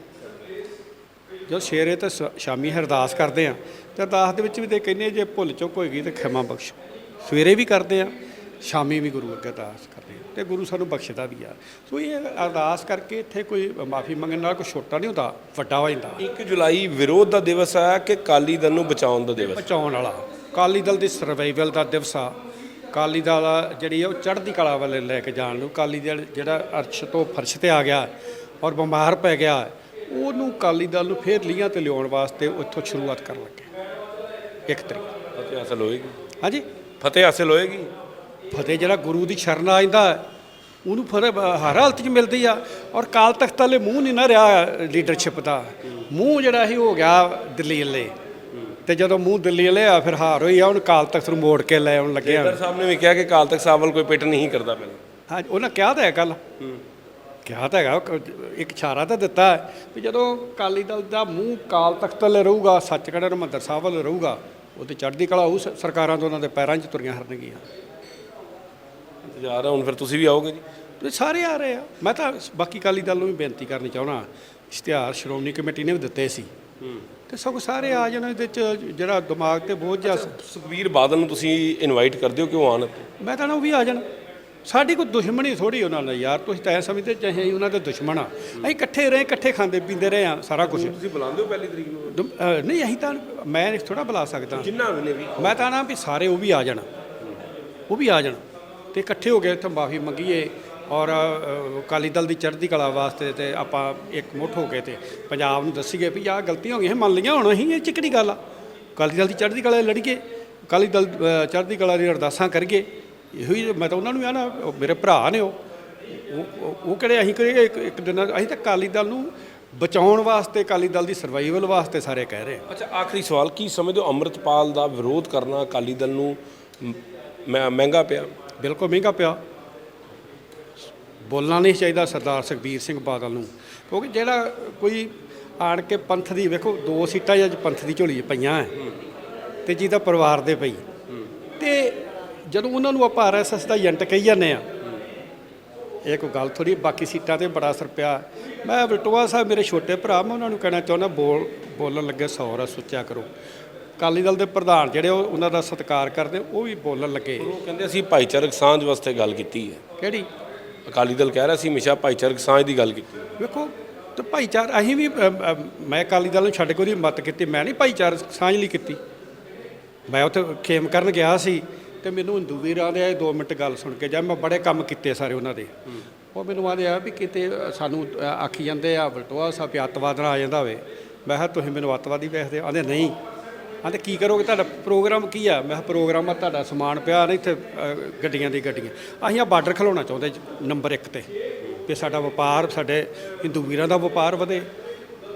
S2: ਜਦੋਂ ਸਵੇਰੇ ਤੇ ਸ- ਸ਼ਾਮੀ ਅਰਦਾਸ ਕਰਦੇ ਆ ਤੇ ਅਰਦਾਸ ਦੇ ਵਿੱਚ ਵੀ ਤੇ ਕਹਿੰਦੇ ਜੇ ਭੁੱਲ ਚੁੱਕ ਹੋਏਗੀ ਤੇ ਖਿਮਾ ਬਖਸ਼। ਸਵੇਰੇ ਵੀ ਕਰਦੇ ਆ ਸ਼ਾਮੀ ਵੀ ਗੁਰੂ ਅੱਗੇ ਅਰਦਾਸ ਕਰਦੇ ਆ ਤੇ ਗੁਰੂ ਸਾਨੂੰ ਬਖਸ਼ਦਾ ਵੀ ਆ। ਸੋ ਇਹ ਅਰਦਾਸ ਕਰਕੇ ਇੱਥੇ ਕੋਈ ਮਾਫੀ ਮੰਗਣ ਨਾਲ ਕੋਈ ਛੋਟਾ ਨਹੀਂ ਹੁੰਦਾ ਵੱਡਾ ਹੋ ਜਾਂਦਾ।
S1: 1 ਜੁਲਾਈ ਵਿਰੋਧ ਦਾ ਦਿਵਸ ਹੈ ਕਿ ਕਾਲੀ ਦਲ ਨੂੰ ਬਚਾਉਣ ਦਾ ਦਿਵਸ?
S2: ਬਚਾਉਣ ਵਾਲਾ। ਕਾਲੀ ਦਲ ਦੀ ਸਰਵਾਈਵਲ ਦਾ ਦਿਵਸ ਆ। ਕਾਲੀ ਦਲ ਜਿਹੜੀ ਆ ਉਹ ਚੜ੍ਹਦੀ ਕਲਾ ਵੱਲ ਲੈ ਕੇ ਜਾਣ ਨੂੰ ਕਾਲੀ ਦਲ ਜਿਹੜਾ ਅਰਸ਼ ਤੋਂ ਫਰਸ਼ ਤੇ ਆ ਗਿਆ ਔਰ ਬਿਮਾਰ ਪੈ ਗਿਆ ਉਹਨੂੰ ਕਾਲੀ ਦਲ ਨੂੰ ਫੇਰ ਲੀਆਂ ਤੇ ਲਿਆਉਣ ਵਾਸਤੇ ਉੱਥੋਂ ਸ਼ੁਰੂਆਤ ਕਰਨ ਲੱਗੇ। ਇੱਕ ਤਰੀਕ।
S1: ਫਤਿਹ ਹਾਸਲ ਹੋਏਗੀ?
S2: ਹਾਂਜੀ।
S1: ਫਤਿਹ ਹਾਸਲ ਹੋਏਗੀ?
S2: ਫਤਿਹ ਜਿਹੜਾ ਗੁਰੂ ਦੀ ਸ਼ਰਨ ਆ ਜਾਂਦਾ ਉਹਨੂੰ ਫਿਰ ਹਰ ਹਾਲਤ 'ਚ ਮਿਲਦੀ ਆ ਔਰ ਕਾਲ ਤਖਤ ਵਾਲੇ ਮੂੰਹ ਨਹੀਂ ਨਾ ਰਿਹਾ ਲੀਡਰਸ਼ਿਪ ਦਾ। ਮੂੰਹ ਜਿਹੜਾ ਸੀ ਹੋ ਗਿਆ ਦਿੱਲੀ ਵਾਲੇ। ਤੇ ਜਦੋਂ ਮੂੰਹ ਦਿੱਲੀ ਵਾਲੇ ਆ ਫਿਰ ਹਾਰ ਹੋਈ ਆ ਹੁਣ ਕਾਲ ਤਖਤ ਨੂੰ ਮੋੜ ਕੇ ਲੈ ਆਉਣ ਲੱਗੇ ਆ
S1: ਸਰ ਸਾਹਿਬ ਨੇ ਵੀ ਕਿਹਾ ਕਿ ਕਾਲ ਤਖਤ ਸਾਹਿਬ ਵੱਲ ਕੋਈ ਪਿੱਟ ਨਹੀਂ ਕਰਦਾ ਪਹਿਲਾਂ
S2: ਹਾਂ ਉਹਨਾਂ ਕਿਹਾ ਤਾਂ ਹੈ। ਕੱਲ ਕਿਹਾ ਤਾਂ ਹੈਗਾ ਇੱਕ ਇਸ਼ਾਰਾ ਤਾਂ ਦਿੱਤਾ ਵੀ ਜਦੋਂ ਕਾਲੀ ਦਲ ਦਾ ਮੂੰਹ ਕਾਲ ਤਖਤ ਵੱਲ ਰਹੂਗਾ ਸੱਚਖੰਡ ਹਰਿਮੰਦਰ ਸਾਹਿਬ ਵੱਲ ਰਹੂਗਾ ਉਹਦੇ ਚੜ੍ਹਦੀ ਕਲਾ ਉਹ ਸਰਕਾਰਾਂ ਤੋਂ ਉਹਨਾਂ ਦੇ ਪੈਰਾਂ 'ਚ ਤੁਰੀਆਂ ਹਰਨਗੀਆਂ।
S1: ਇੰਤਜ਼ਾਰ ਹੈ ਹੁਣ ਫਿਰ ਤੁਸੀਂ ਵੀ ਆਓਗੇ ਜੀ?
S2: ਤੇ ਸਾਰੇ ਆ ਰਹੇ ਆ। ਮੈਂ ਤਾਂ ਬਾਕੀ ਕਾਲੀ ਦਲ ਨੂੰ ਵੀ ਬੇਨਤੀ ਕਰਨੀ ਚਾਹਣਾ ਇਸ਼ਤਿਹਾਰ ਸ਼੍ਰੋਮਣੀ ਕਮੇਟੀ ਨੇ ਵੀ ਦਿੱਤੇ ਸੀ। ਤੇ ਸਗੋਂ ਸਾਰੇ ਆ ਜਾਣ ਇਹਦੇ ਚ ਜਿਹੜਾ ਦਿਮਾਗ ਤੇ ਬੋਝ ਜਾ
S1: ਸੁਖਬੀਰ ਬਾਦਲ ਨੂੰ ਤੁਸੀਂ ਇਨਵਾਈਟ ਕਰਦੇ ਹੋ ਕਿ ਉਹ ਆਉਣ
S2: ਮੈਂ ਤਾਂ ਨਾ ਉਹ ਵੀ ਆ ਜਾਣ। ਸਾਡੀ ਕੋਈ ਦੁਸ਼ਮਣੀ ਥੋੜੀ ਉਹਨਾਂ ਨਾਲ ਯਾਰ ਤੁਸੀਂ ਤਾਂ ਐ ਸਮਝਦੇ ਚਾਹੇ ਉਹਨਾਂ ਦੇ ਦੁਸ਼ਮਣ ਆ। ਅਸੀਂ ਇਕੱਠੇ ਰਹੇ ਇਕੱਠੇ ਖਾਂਦੇ ਪੀਂਦੇ ਰਹੇ ਆ ਸਾਰਾ ਕੁਝ
S1: ਤੁਸੀਂ ਬੁਲਾਉਂਦੇ ਹੋ ਪਹਿਲੀ ਤਰੀਕ ਨੂੰ?
S2: ਨਹੀਂ ਅਸੀਂ ਤਾਂ ਮੈਂ ਥੋੜਾ ਬੁਲਾ ਸਕਦਾ।
S1: ਜਿੰਨਾ ਵੀ?
S2: ਮੈਂ ਤਾਂ ਨਾ ਵੀ ਸਾਰੇ ਉਹ ਵੀ ਆ ਜਾਣ। ਉਹ ਵੀ ਆ ਜਾਣ। ਤੇ ਇਕੱਠੇ ਹੋ ਕੇ ਇੱਥੇ ਮਾਫੀ ਮੰਗੀਏ ਔਰ ਅਕਾਲੀ ਦਲ ਦੀ ਚੜ੍ਹਦੀ ਕਲਾ ਵਾਸਤੇ ਤੇ ਆਪਾਂ ਇੱਕ ਮੁੱਠ ਹੋ ਕੇ ਤੇ ਪੰਜਾਬ ਨੂੰ ਦੱਸੀਏ ਵੀ ਆਹ ਗਲਤੀਆਂ ਹੋ ਗਈਆਂ ਮੰਨ ਲਈਆਂ ਹੁਣ ਅਸੀਂ, ਇਹ ਚ ਕਿਹੜੀ ਗੱਲ ਆ? ਅਕਾਲੀ ਦਲ ਦੀ ਚੜ੍ਹਦੀ ਕਲਾ ਲੜੀਏ, ਅਕਾਲੀ ਦਲ ਚੜ੍ਹਦੀ ਕਲਾ ਦੀ ਅਰਦਾਸਾਂ ਕਰੀਏ, ਇਹੋ ਹੀ ਮੈਂ ਤਾਂ ਉਹਨਾਂ ਨੂੰ ਆ ਨਾ ਮੇਰੇ ਭਰਾ ਨੇ ਉਹ, ਉਹ- ਕਿਹੜੇ ਅਸੀਂ ਕਰੀਏ ਇੱਕ ਇੱਕ ਦਿਨ ਅਸੀਂ ਤਾਂ ਅਕਾਲੀ ਦਲ ਨੂੰ ਬਚਾਉਣ ਵਾਸਤੇ, ਅਕਾਲੀ ਦਲ ਦੀ ਸਰਵਾਈਵਲ ਵਾਸਤੇ ਸਾਰੇ ਕਹਿ ਰਹੇ
S1: ਅੱਛਾ, ਆਖਰੀ ਸਵਾਲ, ਕੀ ਸਮਝਦੇ ਹੋ ਅੰਮ੍ਰਿਤਪਾਲ ਦਾ ਵਿਰੋਧ ਕਰਨਾ ਅਕਾਲੀ ਦਲ ਨੂੰ ਮ- ਮੈਂ- ਮਹਿੰਗਾ ਪਿਆ?
S2: ਬਿਲਕੁਲ ਮਹਿੰਗਾ ਪਿਆ। ਬੋਲਣਾ ਨਹੀਂ ਚਾਹੀਦਾ ਸਰਦਾਰ ਸੁਖਬੀਰ ਸਿੰਘ ਬਾਦਲ ਨੂੰ। ਕਿਉਂਕਿ ਜਿਹੜਾ ਕੋਈ ਆਣ ਕੇ ਪੰਥ ਦੀ ਵੇਖੋ, ਦੋ ਸੀਟਾਂ ਅੱਜ ਪੰਥ ਦੀ ਝੋਲੀ 'ਚ ਪਈਆਂ ਹੈ ਤੇ ਜਿਹਦਾ ਪਰਿਵਾਰ ਦੇ ਪਈ ਤੇ ਜਦੋਂ ਉਹਨਾਂ ਨੂੰ ਆਪਾਂ ਆਰਐਸਐਸ ਦਾ ਏਜੰਟ ਕਹੀ ਜਾਂਦੇ ਆ, ਇਹ ਕੋਈ ਗੱਲ ਥੋੜੀ ਬਾਕੀ ਸੀਟਾਂ ਤੇ ਬੜਾ ਅਸਰ ਪਿਆ। ਮੈਂ ਬਲਟੋਆ ਸਾਹਿਬ ਮੇਰੇ ਛੋਟੇ ਭਰਾ, ਮੈਂ ਉਹਨਾਂ ਨੂੰ ਕਹਿਣਾ ਚਾਹੁੰਦਾ, ਬੋਲ, ਬੋਲਣ ਲੱਗੇ ਸੌਰਾ ਸੁੱਚਾ ਕਰੋ। ਅਕਾਲੀ ਦਲ ਦੇ ਪ੍ਰਧਾਨ ਜਿਹੜੇ ਉਹ ਉਹਨਾਂ ਦਾ ਸਤਿਕਾਰ ਕਰਦੇ ਉਹ ਵੀ ਬੋਲਣ ਲੱਗੇ।
S1: ਉਹ ਕਹਿੰਦੇ ਅਸੀਂ ਭਾਈਚਾਰਕ ਸਾਂਝ ਵਾਸਤੇ ਗੱਲ ਕੀਤੀ ਹੈ।
S2: ਕਿਹੜੀ?
S1: ਅਕਾਲੀ ਦਲ ਕਹਿ ਰਿਹਾ ਸੀ ਹਮੇਸ਼ਾ ਭਾਈਚਾਰਕ ਸਾਂਝ ਦੀ ਗੱਲ ਕੀਤੀ
S2: ਵੇਖੋ ਤੇ ਭਾਈਚਾਰ ਅਸੀਂ ਵੀ ਮੈਂ ਅਕਾਲੀ ਦਲ ਨੂੰ ਛੱਡ ਕੇ ਉਹਦੀ ਮਤ ਕੀਤੀ ਮੈਂ ਨਹੀਂ ਭਾਈਚਾਰ ਸਾਂਝ ਲਈ ਕੀਤੀ। ਮੈਂ ਉੱਥੇ ਖੇਮ ਕਰਨ ਗਿਆ ਸੀ ਤੇ ਮੈਨੂੰ ਹਿੰਦੂ ਵੀਰਾਂ ਦੇ ਆਏ 2 ਮਿੰਟ ਗੱਲ ਸੁਣ ਕੇ ਜਾ ਮੈਂ ਬੜੇ ਕੰਮ ਕੀਤੇ ਸਾਰੇ ਉਹਨਾਂ ਦੇ ਉਹ ਮੈਨੂੰ ਆਦੇ ਆ ਵੀ ਕਿਤੇ ਸਾਨੂੰ ਆਖੀ ਜਾਂਦੇ ਆ ਬਲਟੋਆ ਸਾਹਿਬ ਅੱਤਵਾਦ ਨਾਲ ਆ ਜਾਂਦਾ ਹੋਵੇ ਮੈਂ ਕਿਹਾ ਤੁਸੀਂ ਮੈਨੂੰ ਅੱਤਵਾਦੀ ਵੇਖਦੇ ਆਂਦੇ ਨਹੀਂ। ਹਾਂ ਆਂਦੇ ਕੀ ਕਰੋਗੇ? ਤੁਹਾਡਾ ਪ੍ਰੋਗਰਾਮ ਕੀ ਆ? ਮੈਂ ਕਿਹਾ ਪ੍ਰੋਗਰਾਮ ਆ ਤੁਹਾਡਾ ਸਮਾਨ ਪਿਆ ਨਾ ਇੱਥੇ ਅ, ਗੱਡੀਆਂ ਦੀ ਗੱਡੀਆਂ। ਅਸੀਂ ਆ ਬਾਰਡਰ ਖਲਾਉਣਾ ਚਾਹੁੰਦੇ ਨੰਬਰ 1 ਤੇ। ਵੀ ਸਾਡਾ ਵਪਾਰ ਸਾਡੇ ਹਿੰਦੂ ਵੀਰਾਂ ਦਾ ਵਪਾਰ ਵਧੇ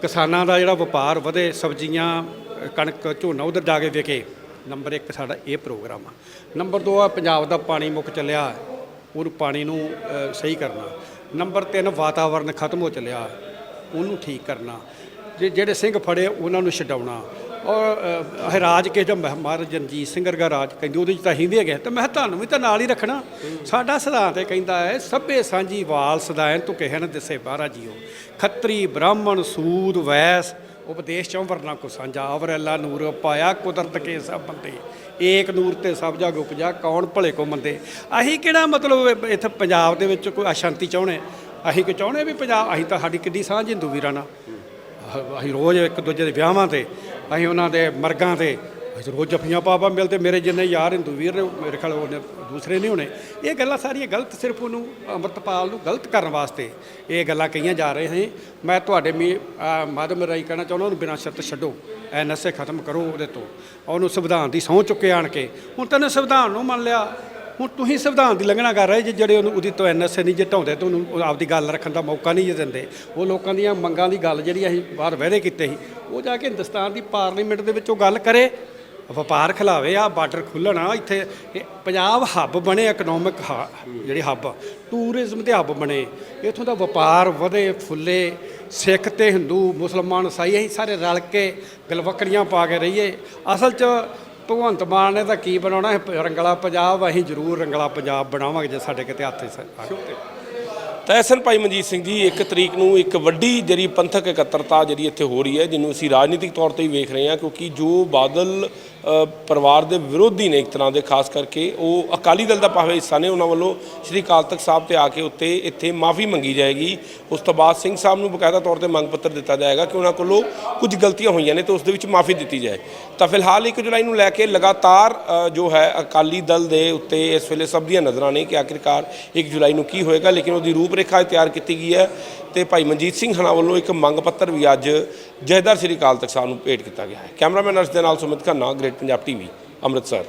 S2: ਕਿਸਾਨਾਂ ਦਾ ਜਿਹੜਾ ਵਪਾਰ ਵਧੇ ਸਬਜ਼ੀਆਂ ਅ, ਕਣਕ ਝੋਨਾ ਉਧਰ ਜਾ ਕੇ ਵਿਕੇ। ਨੰਬਰ 1 ਸਾਡਾ ਇਹ ਪ੍ਰੋਗਰਾਮ ਆ। ਨੰਬਰ 2 ਆ ਪੰਜਾਬ ਦਾ ਪਾਣੀ ਮੁੱਕ ਚੱਲਿਆ। ਉਹਨੂੰ ਪਾਣੀ ਨੂੰ ਅ, ਸਹੀ ਕਰਨਾ। ਨੰਬਰ 3 ਵਾਤਾਵਰਨ ਖਤਮ ਹੋ ਚੱਲਿਆ। ਉਹਨੂੰ ਠੀਕ ਕਰਨਾ। ਜੇ ਜਿਹੜੇ ਸਿੰਘ ਫੜੇ ਉਹਨਾਂ ਨੂੰ ਛਡਾਉਣਾ। ਔਰ ਅ, ਹਰਾਜ ਕੇ ਜਦ ਮਹਾਰਾਜ ਰਣਜੀਤ ਸਿੰਘ ਵਰਗਾ ਰਾਜ ਕਹਿੰਦੇ ਉਹਦੇ ਚ ਤਾਂ ਅਸੀਂ ਵੀ ਹੈਗੇ ਤਾਂ ਮੈਂ ਕਿਹਾ ਤੁਹਾਨੂੰ ਵੀ ਤਾਂ ਨਾਲ ਹੀ ਰੱਖਣਾ। ਸਾਡਾ ਸਿਧਾਂਤ ਇਹ ਕਹਿੰਦਾ ਹੈ ਸਭੇ ਸਾਂਝੀ ਵਾਲ ਸਦਾਇਨ ਤੂੰ ਕਹਿ ਨ ਦਿਸੇ ਬਾਹਰਾ ਜੀਓ। ਖੱਤਰੀ ਬ੍ਰਾਹਮਣ ਸੂਦ ਵੈਸ ਉਪਦੇਸ਼ ਚੋਂ ਵਰਨਾ ਕੋ ਸਾਂਝਾ। ਅਵਰ ਅੱਲਾ ਨੂਰ ਪਾਇਆ ਕੁਦਰਤ ਕੇ ਸਭ ਬੰਦੇ। ਏਕ ਨੂਰ ਤੇ ਸਭ ਜਗ ਉਪਜਾ ਕੌਣ ਭਲੇ ਕੋ ਮੰਦੇ? ਅਸੀਂ ਕਿਹੜਾ ਮਤਲਬ ਇੱਥੇ ਪੰਜਾਬ ਦੇ ਵਿੱਚ ਕੋਈ ਅਸ਼ਾਂਤੀ ਚਾਹੁੰਦੇ ਅਸੀਂ ਕਿ ਚਾਹੁੰਦੇ ਵੀ ਪੰਜਾਬ ਅਸੀਂ ਤਾਂ ਸਾਡੀ ਕਿੱਡੀ ਸਾਂਝ ਹਿੰਦੂ ਵੀਰਾਂ ਨਾਲ। ਅਸੀਂ ਰੋਜ਼ ਇੱਕ ਦੂਜੇ ਦੇ ਵਿਆਹਾਂ ਤੇ ਅਸੀਂ ਉਹਨਾਂ ਦੇ ਮਰਗਾਂ ਤੇ ਅਸੀਂ ਰੋਜ਼ ਜੱਫੀਆਂ ਪਾਪਾ ਮਿਲਦੇ, ਮੇਰੇ ਜਿੰਨੇ ਯਾਰ ਹਿੰਦੂ ਵੀਰ ਨੇ, ਮੇਰੇ ਖਿਆਲ ਉਹਨੇ ਦੂਸਰੇ ਨਹੀਂ ਹੋਣੇ। ਇਹ ਗੱਲਾਂ ਸਾਰੀਆਂ ਗਲਤ ਸਿਰਫ ਉਹਨੂੰ ਅੰਮ੍ਰਿਤਪਾਲ ਨੂੰ ਗਲਤ ਕਰਨ ਵਾਸਤੇ ਇਹ ਗੱਲਾਂ ਕਹੀਆਂ ਜਾ ਰਹੇ ਹਨ ਮੈਂ ਤੁਹਾਡੇ ਮੀ, ਅਹ ਮਾਧਵ ਰਾਈ ਕਹਿਣਾ ਚਾਹੁੰਦਾ, ਉਹਨੂੰ ਬਿਨਾਂ ਸ਼ਰਤ ਛੱਡੋ। ਐ ਨਸ਼ੇ ਖਤਮ ਕਰੋ ਉਹਦੇ ਤੋਂ। ਉਹਨੂੰ ਸੰਵਿਧਾਨ ਦੀ ਸਹੁੰ ਚੁੱਕੇ ਆਣ ਕੇ। ਹੁਣ ਤੈਨੂੰ ਸੰਵਿਧਾਨ ਨੂੰ ਮੰਨ ਲਿਆ। ਹੁਣ ਤੁਸੀਂ ਸੰਵਿਧਾਨ ਦੀ ਲੰਘਣਾ ਕਰ ਰਹੇ ਜੇ ਜਿਹੜੇ ਉਹਨੂੰ ਉਹਦੀ ਤੋਂ ਐਨਐਸਏ ਨਹੀਂ ਜਿਟਾਉਂਦੇ ਤਾਂ ਉਹਨੂੰ ਉਹ ਆਪਦੀ ਗੱਲ ਰੱਖਣ ਦਾ ਮੌਕਾ ਨਹੀਂ ਜੇ ਦਿੰਦੇ। ਉਹ ਲੋਕਾਂ ਦੀਆਂ ਮੰਗਾਂ ਦੀ ਗੱਲ ਜਿਹੜੀ ਅਸੀਂ ਬਾਹਰ ਵਹਿਰੇ ਕੀਤੇ ਸੀ, ਉਹ ਜਾ ਕੇ ਹਿੰਦੁਸਤਾਨ ਦੀ ਪਾਰਲੀਮੈਂਟ ਦੇ ਵਿੱਚ ਉਹ ਗੱਲ ਕਰੇ, ਵਪਾਰ ਖਿਲਾਵੇ ਆ ਬਾਰਡਰ ਖੁੱਲਣਾ ਇੱਥੇ ਪੰਜਾਬ ਹੱਬ ਬਣੇ ਇਕਨੋਮਿਕ ਜਿਹੜੀ ਹੱਬ, ਟੂਰਿਜ਼ਮ ਦੇ ਹੱਬ ਬਣੇ, ਇਥੋਂ ਦਾ ਵਪਾਰ ਵਧੇ, ਫੁੱਲੇ, ਸਿੱਖ ਤੇ ਹਿੰਦੂ, ਮੁਸਲਮਾਨ, ਈਸਾਈ, ਅਸੀਂ ਸਾਰੇ ਰਲ ਕੇ ਗਲਵਕੜੀਆਂ ਪਾ ਕੇ ਰਹੀਏ। ਅਸਲ 'ਚ ਭਗਵੰਤ ਮਾਨ ਨੇ ਤਾਂ ਕੀ ਬਣਾਉਣਾ ਹੈ? ਰੰਗਲਾ ਪੰਜਾਬ, ਅਸੀਂ ਜ਼ਰੂਰ ਰੰਗਲਾ ਪੰਜਾਬ ਬਣਾਵਾਂਗੇ ਜੇ ਸਾਡੇ ਕਿਤੇ ਹੱਥ 'ਚ
S1: ਤਾਂ। ਐਸਨ ਭਾਈ ਮਨਜੀਤ ਸਿੰਘ ਜੀ, ਇੱਕ ਤਰੀਕ ਨੂੰ ਇੱਕ ਵੱਡੀ ਜਿਹੜੀ ਪੰਥਕ ਇਕੱਤਰਤਾ ਜਿਹੜੀ ਇੱਥੇ ਹੋ ਰਹੀ ਹੈ, ਜਿਹਨੂੰ ਅਸੀਂ ਰਾਜਨੀਤਿਕ ਤੌਰ ਤੇ ਹੀ ਵੇਖ ਰਹੇ ਹਾਂ, ਕਿਉਂਕਿ ਜੋ ਬਾਦਲ ਪਰਿਵਾਰ ਦੇ ਵਿਰੋਧੀ ਨੇ ਇੱਕ ਤਰ੍ਹਾਂ ਦੇ, ਖਾਸ ਕਰਕੇ ਉਹ ਅਕਾਲੀ ਦਲ ਦਾ ਭਾਵੇਂ ਹਿੱਸਾ ਨੇ ਉਹਨਾਂ ਵੱਲੋਂ ਸ਼੍ਰੀ ਅਕਾਲ ਤਖਤ ਸਾਹਿਬ ਤੇ ਆ ਕੇ ਉੱਤੇ ਇੱਥੇ ਮਾਫੀ ਮੰਗੀ ਜਾਏਗੀ। ਉਸ ਤੋਂ ਬਾਅਦ ਸਿੰਘ ਸਾਹਿਬ ਨੂੰ ਬਕਾਇਦਾ ਤੌਰ ਤੇ ਮੰਗ ਪੱਤਰ ਦਿੱਤਾ ਜਾਏਗਾ ਕਿ ਉਹਨਾਂ ਕੋਲੋਂ ਕੁਝ ਗਲਤੀਆਂ ਹੋਈਆਂ ਨੇ ਤੇ ਉਸ ਦੇ ਵਿੱਚ ਮਾਫੀ ਦਿੱਤੀ ਜਾਏ। ਤਾਂ ਫਿਲਹਾਲ 1 ਜੁਲਾਈ ਨੂੰ ਲੈ ਕੇ ਲਗਾਤਾਰ ਜੋ ਹੈ ਅਕਾਲੀ ਦਲ ਦੇ ਉੱਤੇ ਇਸ ਵੇਲੇ ਸਭ ਦੀਆਂ ਨਜ਼ਰਾਂ ਨੇ ਕਿ ਆਖਿਰਕਾਰ 1 ਜੁਲਾਈ ਨੂੰ ਕੀ ਹੋਏਗਾ, ਲੇਕਿਨ ਉਹਦੀ ਰੂਪਰੇਖਾ ਤਿਆਰ ਕੀਤੀ ਗਈ ਹੈ ਤੇ ਭਾਈ ਮਨਜੀਤ ਸਿੰਘ ਹਣਾ ਵੱਲੋਂ ਇੱਕ ਮੰਗ ਪੱਤਰ ਵੀ ਅੱਜ ਜਹਦਰ ਸ੍ਰੀ ਅਕਾਲ ਤਖਤ ਸਾਹਿਬ ਨੂੰ ਭੇਟ ਕੀਤਾ ਗਿਆ ਹੈ। ਕੈਮਰਾਮੈਨ ਅਰਸ਼ ਦੇ ਨਾਲ ਸੁਮਿਤ ਖੰਨਾ ਗ੍ਰੇਟ ਪੰਜਾਬ ਟੀਵੀ ਅੰਮ੍ਰਿਤਸਰ।